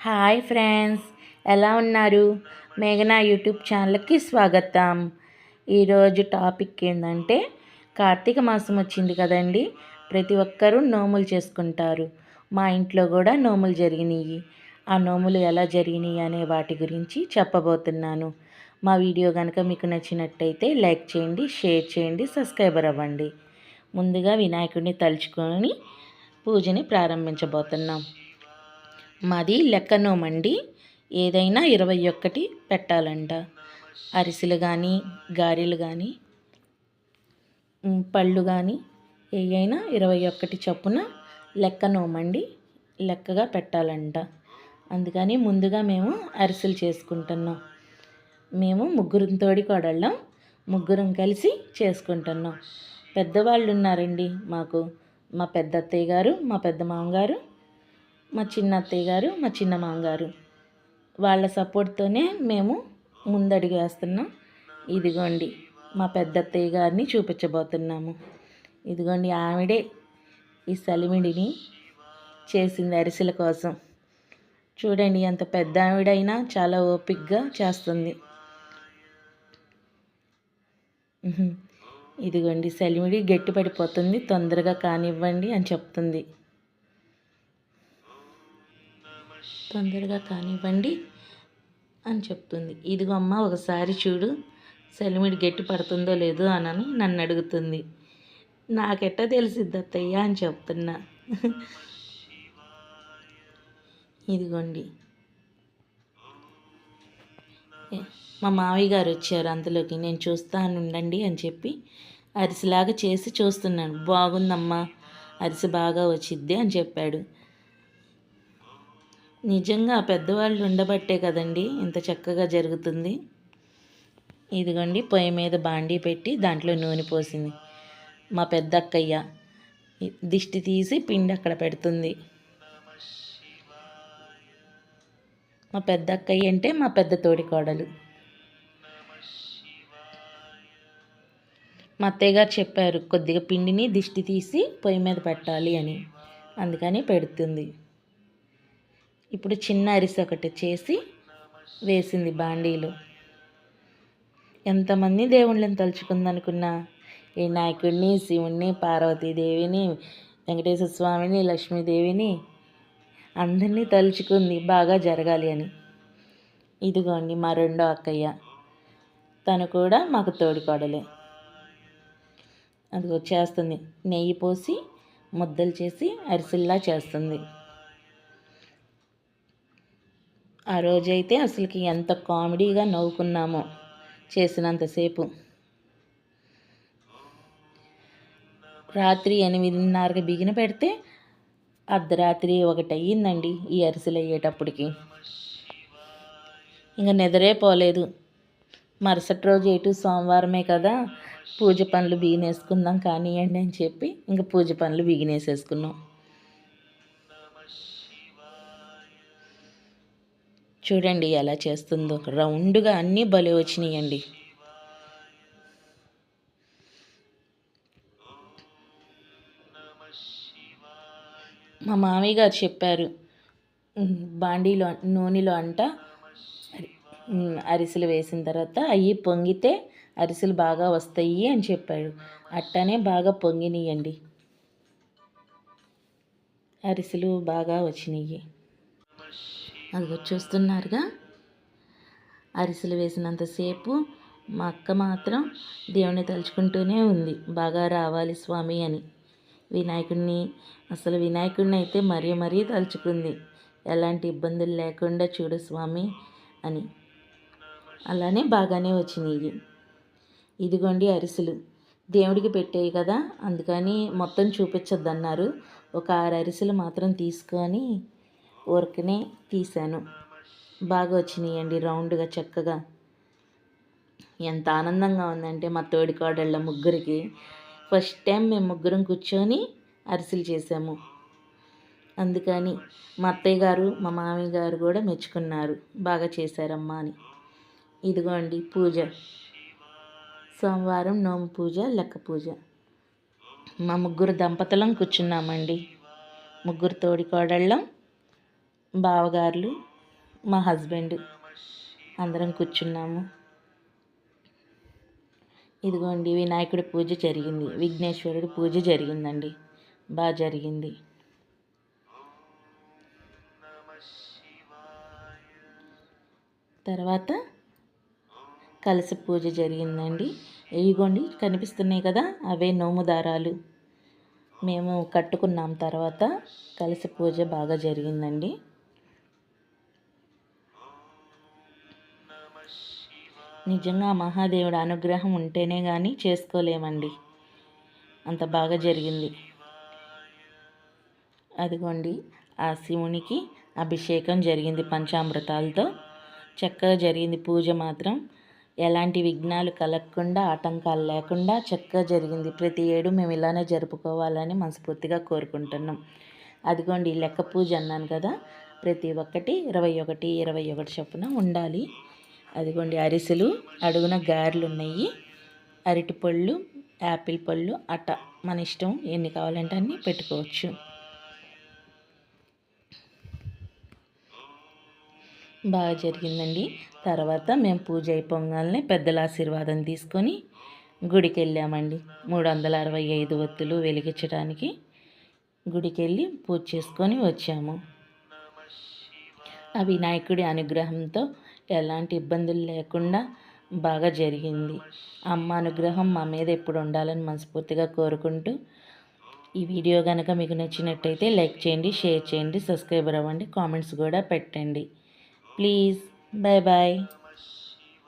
Hi friends ఎలా ఉన్నారు? మేఘనా యూట్యూబ్ ఛానల్కి స్వాగతం. ఈరోజు టాపిక్ ఏంటంటే కార్తీక మాసం వచ్చింది కదండి ప్రతి ఒక్కరూ నోములు చేసుకుంటారు. మా ఇంట్లో కూడా నోములు జరిగినాయి. ఆ నోములు ఎలా జరిగినాయి అనే వాటి గురించి చెప్పబోతున్నాను. మా వీడియో కనుక మీకు నచ్చినట్టయితే లైక్ చేయండి షేర్ చేయండి సబ్స్క్రైబర్ అవ్వండి. ముందుగా వినాయకుడిని తలుచుకొని పూజని ప్రారంభించబోతున్నాం. మాది లెక్క నోమండి ఏదైనా ఇరవై ఒక్కటి పెట్టాలంట. అరిసెలు కానీ గారెలు కానీ పళ్ళు కానీ ఏవైనా ఇరవై ఒక్కటి చొప్పున లెక్కనోమండి. లెక్కగా పెట్టాలంట. అందుకని ముందుగా మేము అరిసెలు చేసుకుంటున్నాం. మేము ముగ్గురం తోడి కోడళ్ళం. ముగ్గురం కలిసి చేసుకుంటున్నాం. పెద్దవాళ్ళు ఉన్నారండి మాకు. మా పెద్ద అత్తయ్య గారు మా పెద్ద మామగారు మా చిన్న అత్తయ్య గారు మా చిన్న మామగారు. వాళ్ళ సపోర్ట్తోనే మేము ముందడుగు వేస్తున్నాం. ఇదిగోండి మా పెద్ద అత్తయ్య గారిని చూపించబోతున్నాము. ఇదిగోండి ఆవిడే ఈ సలిమిడిని చేసింది అరిసెల కోసం. చూడండి ఎంత పెద్ద ఆవిడైనా చాలా ఓపిక్గా చేస్తుంది. ఇదిగోండి సలిమిడి గట్టి పడిపోతుంది తొందరగా కానివ్వండి అని చెప్తుంది. తొందరగా కానివ్వండి అని చెప్తుంది. ఇదిగో అమ్మ ఒకసారి చూడు సెలమిడి గట్టి పడుతుందో లేదో అని నన్ను అడుగుతుంది. నాకెట్టా తెలిసిద్ది అత్తయ్య అని చెప్తున్నా. ఇదిగోండి. మా మావయ్య గారు వచ్చారు అంతలోకి నేను చూస్తాను ఉండండి అని చెప్పి అరిసెలాగా చేసి చూస్తున్నాను. బాగుందమ్మా అరిసె బాగా వచ్చిద్ది అని చెప్పాడు. నిజంగా పెద్దవాళ్ళు ఉండబట్టే కదండి ఇంత చక్కగా జరుగుతుంది. ఇదిగోండి పొయ్యి మీద బాండీ పెట్టి దాంట్లో నూనె పోసింది. మా పెద్ద అక్కయ్య దిష్టి తీసి పిండి అక్కడ పెడుతుంది. మా పెద్ద అక్కయ్య అంటే మా పెద్ద తోడి కోడలు. మా అత్తయ్య గారు చెప్పారు కొద్దిగా పిండిని దిష్టి తీసి పొయ్యి మీద పెట్టాలి అని. అందుకని పెడుతుంది. ఇప్పుడు చిన్న అరిసె ఒకటి చేసి వేసింది బాండీలో. ఎంతమంది దేవుళ్ళని తలుచుకుందనుకున్నా? ఈ నాయకుడిని శివుణ్ణి పార్వతీదేవిని వెంకటేశ్వర స్వామిని లక్ష్మీదేవిని అందరినీ తలుచుకుంది బాగా జరగాలి అని. ఇదిగోండి మా రెండో అక్కయ్య. తను కూడా మాకు తోడికోడలే అది చేస్తుంది. నెయ్యి పోసి ముద్దలు చేసి అరిసెల్లా చేస్తుంది. ఆ రోజైతే అసలుకి ఎంత కామెడీగా నవ్వుకున్నామో చేసినంతసేపు. రాత్రి ఎనిమిదిన్నరకి బిగిన పెడితే అర్ధరాత్రి ఒకటి అయ్యిందండి ఈ అరిసెలు అయ్యేటప్పటికి ఇంకా నిద్రే పోలేదు. మరుసటి రోజు ఎటు సోమవారమే కదా పూజ పనులు బిగినేసుకుందాం కానివ్వండి అని చెప్పి ఇంకా పూజ పనులు బిగినేసేసుకున్నాం. చూడండి ఎలా చేస్తుందో. రౌండ్గా అన్నీ భలే వచ్చినాయండి. మా మామయ్య గారు చెప్పారు బాండీలో నూనెలో అంట అరిసెలు వేసిన తర్వాత అవి పొంగితే అరిసెలు బాగా వస్తాయి అని చెప్పాడు. అట్టనే బాగా పొంగినాయండి. అరిసెలు బాగా వచ్చినాయి. అదిగో చూస్తున్నారుగా. అరిసెలు వేసినంతసేపు మా అక్క మాత్రం దేవుని తలుచుకుంటూనే ఉంది. బాగా రావాలి స్వామి అని. వినాయకుడిని అసలు వినాయకుడిని అయితే మరీ మరీ తలుచుకుంది. ఎలాంటి ఇబ్బందులు లేకుండా చూడు స్వామి అని. అలానే బాగానే వచ్చినాయి. ఇదిగోండి అరిసెలు. దేవుడికి పెట్టేవి కదా అందుకని మొత్తం చూపించొద్దన్నారు. ఒక ఆరు అరిసెలు మాత్రం తీసుకొని ఊరికనే తీశాను. బాగా వచ్చినాయండి రౌండ్గా చక్కగా. ఎంత ఆనందంగా ఉందంటే మా తోడి కోడళ్ళ ముగ్గురికి ఫస్ట్ టైం మేము ముగ్గురం కూర్చొని అరిసెలు చేసాము. అందుకని మా అత్తయ్య గారు మా మామయ్య గారు కూడా మెచ్చుకున్నారు. బాగా చేశారమ్మా అని. ఇదిగోండి పూజ. సోమవారం నోము పూజ లెక్క పూజ. మా ముగ్గురు దంపతులం కూర్చున్నామండి. ముగ్గురు తోడి కోడళ్ళం బావగారులు మా హస్బెండ్ అందరం కూర్చున్నాము. ఇదిగోండి వినాయకుడి పూజ జరిగింది. విఘ్నేశ్వరుడి పూజ జరిగిందండి. బాగా జరిగింది. తర్వాత కలసి పూజ జరిగిందండి. ఇవిగోండి కనిపిస్తున్నాయి కదా అవే నోము దారాలు మేము కట్టుకున్నాం తర్వాత కలసి పూజ బాగా జరిగిందండి. నిజంగా మహాదేవుడు అనుగ్రహం ఉంటేనే కానీ చేసుకోలేమండి. అంత బాగా జరిగింది. అదిగోండి ఆ శివునికి అభిషేకం జరిగింది పంచామృతాలతో. చక్కగా జరిగింది పూజ మాత్రం. ఎలాంటి విఘ్నాలు కలగకుండా ఆటంకాలు లేకుండా చక్కగా జరిగింది. ప్రతి ఏడు మేము ఇలానే జరుపుకోవాలని మనస్ఫూర్తిగా కోరుకుంటున్నాం. అదిగోండి లెక్క పూజ అన్నాను కదా ప్రతి ఒక్కటి ఇరవై ఒకటి ఇరవై ఒకటి చొప్పున ఉండాలి. అదిగోండి అరిసెలు అడుగున గారెలు ఉన్నాయి అరటి పళ్ళు యాపిల్ పళ్ళు అట్ట. మన ఇష్టం ఎన్ని కావాలంటే అన్ని పెట్టుకోవచ్చు. బాగా జరిగిందండి. తర్వాత మేము పూజ అయిపోగానే పెద్దల ఆశీర్వాదం తీసుకొని గుడికి వెళ్ళామండి మూడు వందల అరవై ఐదు ఒత్తులు వెలిగించడానికి గుడికి వెళ్ళి పూజ చేసుకొని వచ్చాము. ఆ వినాయకుడి అనుగ్రహంతో ఎలాంటి ఇబ్బందులు లేకుండా బాగా జరిగింది. అమ్మ అనుగ్రహం మా మీద ఎప్పుడు ఉండాలని మనస్ఫూర్తిగా కోరుకుంటూ ఈ వీడియో కనుక మీకు నచ్చినట్టయితే లైక్ చేయండి షేర్ చేయండి సబ్స్క్రైబర్ అవ్వండి కామెంట్స్ కూడా పెట్టండి. Please bye bye